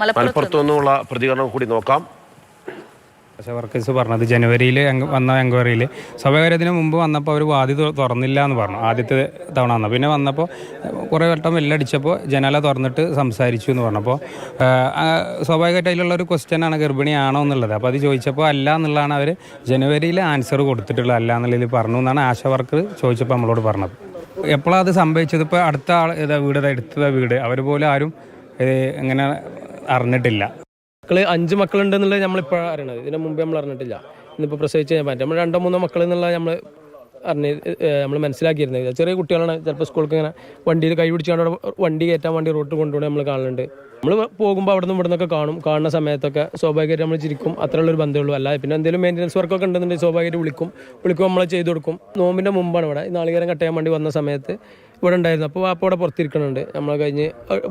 മലപ്പുറത്ത് നിന്നുള്ള പ്രതികരണം കൂടി നോക്കാം. ആശാ വർക്കേഴ്സ് പറഞ്ഞത് ജനുവരിയിൽ വന്ന എൻക്വയറിയിൽ സ്വകാര്യത്തിന് മുമ്പ് വന്നപ്പോൾ അവർ വാതി തുറന്നില്ല എന്ന് പറഞ്ഞു. ആദ്യത്തെ തവണ വന്നു പിന്നെ വന്നപ്പോൾ കുറേ വട്ടം വെല്ലടിച്ചപ്പോൾ ജനാല തുറന്നിട്ട് സംസാരിച്ചു എന്ന് പറഞ്ഞപ്പോൾ സ്വാഭാവികമായിട്ട് അതിലുള്ള ഒരു ക്വസ്റ്റ്യനാണ് ഗർഭിണിയാണോ എന്നുള്ളത്. അപ്പോൾ അത് ചോദിച്ചപ്പോൾ അല്ല എന്നുള്ളതാണ് അവർ ജനുവരിയിൽ ആൻസർ കൊടുത്തിട്ടുള്ളത്. അല്ല എന്നുള്ളതിൽ പറഞ്ഞു എന്നാണ് ആശ വർക്ക് ചോദിച്ചപ്പോൾ നമ്മളോട് പറഞ്ഞത്. എപ്പോഴാണ് അത് സംഭവിച്ചത്? ഇപ്പോൾ അടുത്ത ആൾ ഏതാ വീട്? ഇതാ എടുത്തതാ വീട്. അവർ പോലെ ആരും ഇങ്ങനെ അറിഞ്ഞിട്ടില്ല. മക്കൾ അഞ്ച് മക്കളുണ്ടെന്നുള്ളത് നമ്മളിപ്പോഴാണ് അറിയണത്. ഇതിനു മുമ്പ് നമ്മൾ അറിഞ്ഞിട്ടില്ല ഇന്നിപ്പോൾ പ്രസവിച്ച് കഴിഞ്ഞാൽ നമ്മൾ രണ്ടോ മൂന്നോ മക്കൾ നമ്മൾ അറിഞ്ഞ് നമ്മൾ മനസ്സിലാക്കിയിരുന്നത്. ചെറിയ കുട്ടികളാണ്. ചിലപ്പോൾ സ്കൂൾക്ക് ഇങ്ങനെ വണ്ടിയിൽ കൈ പിടിച്ചുകൊണ്ട് വണ്ടി കയറ്റാൻ വണ്ടി റോട്ട് കൊണ്ടുപോയി നമ്മൾ കാണുന്നുണ്ട് നമ്മൾ പോകുമ്പോൾ അവിടെ നിന്ന് ഇവിടെ നിന്നൊക്കെ കാണും. കാണുന്ന സമയത്തൊക്കെ സ്വാഭാവികമായിട്ട് നമ്മൾ ചിരിക്കും. അത്രയുള്ളൊരു ബന്ധമുള്ളൂ അല്ല പിന്നെ എന്തെങ്കിലും മെയിന്റനൻസ് വർക്കൊക്കെ ഉണ്ടെന്നുണ്ടെങ്കിൽ സ്വാഭാവികമായിട്ട് വിളിക്കും. വിളിക്കുമ്പോൾ നമ്മൾ ചെയ്തു കൊടുക്കും. നോമ്പിന്റെ മുമ്പാണ് ഇവിടെ. നാളികേരം കട്ടയാൻ വണ്ടി വന്ന സമയത്ത് ഇവിടെ ഉണ്ടായിരുന്നു. അപ്പോൾ വാപ്പ ഇവിടെ പുറത്തിരിക്കണുണ്ട്. നമ്മൾ കഴിഞ്ഞ്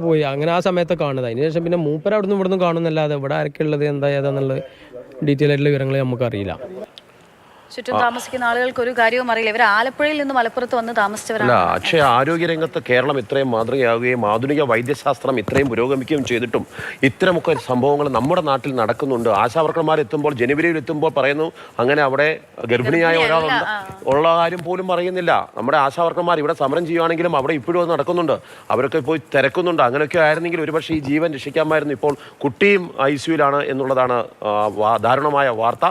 പോയി. അങ്ങനെ ആ സമയത്ത് കാണുന്നത്. അതിന് ശേഷം പിന്നെ മൂപ്പര അവിടെ നിന്ന് ഇവിടെ നിന്ന് കാണുന്നല്ലാതെ ഇവിടെ ആരൊക്കെ ഉള്ളത് എന്താ ഡീറ്റെയിൽ ആയിട്ടുള്ള വിവരങ്ങൾ നമുക്കറിയില്ല. ചുറ്റും താമസിക്കുന്ന ആളുകൾക്ക് ഒരു കാര്യവും അറിയില്ല. ഇവർ ആലപ്പുഴയിൽ നിന്ന് മലപ്പുറത്ത് വന്ന് താമസിച്ചവരാണ്. പക്ഷേ ആരോഗ്യരംഗത്ത് കേരളം ഇത്രയും മാതൃകയാവുകയും ആധുനിക വൈദ്യശാസ്ത്രം ഇത്രയും പുരോഗമിക്കുകയും ചെയ്തിട്ടും ഇത്തരമൊക്കെ സംഭവങ്ങൾ നമ്മുടെ നാട്ടിൽ നടക്കുന്നുണ്ട്. ആശാവർക്കർമാർ എത്തുമ്പോൾ ജനുവരിയിൽ എത്തുമ്പോൾ പറയുന്നു അങ്ങനെ അവിടെ ഗർഭിണിയായ ഒരാളുണ്ട്. ഉള്ള കാര്യം പോലും പറയുന്നില്ല. നമ്മുടെ ആശാവർക്കർമാർ ഇവിടെ സമരം ചെയ്യുവാണെങ്കിലും അവിടെ ഇപ്പോഴും അത് നടക്കുന്നുണ്ട്. അവരൊക്കെ പോയി തിരക്കുന്നുണ്ട്. അങ്ങനെയൊക്കെ ആയിരുന്നെങ്കിൽ ഒരുപക്ഷെ ഈ ജീവൻ രക്ഷിക്കാമായിരുന്നു ഇപ്പോൾ. കുട്ടിയും ഐ സിയുലാണ് എന്നുള്ളതാണ് ദാരുണമായ വാർത്ത.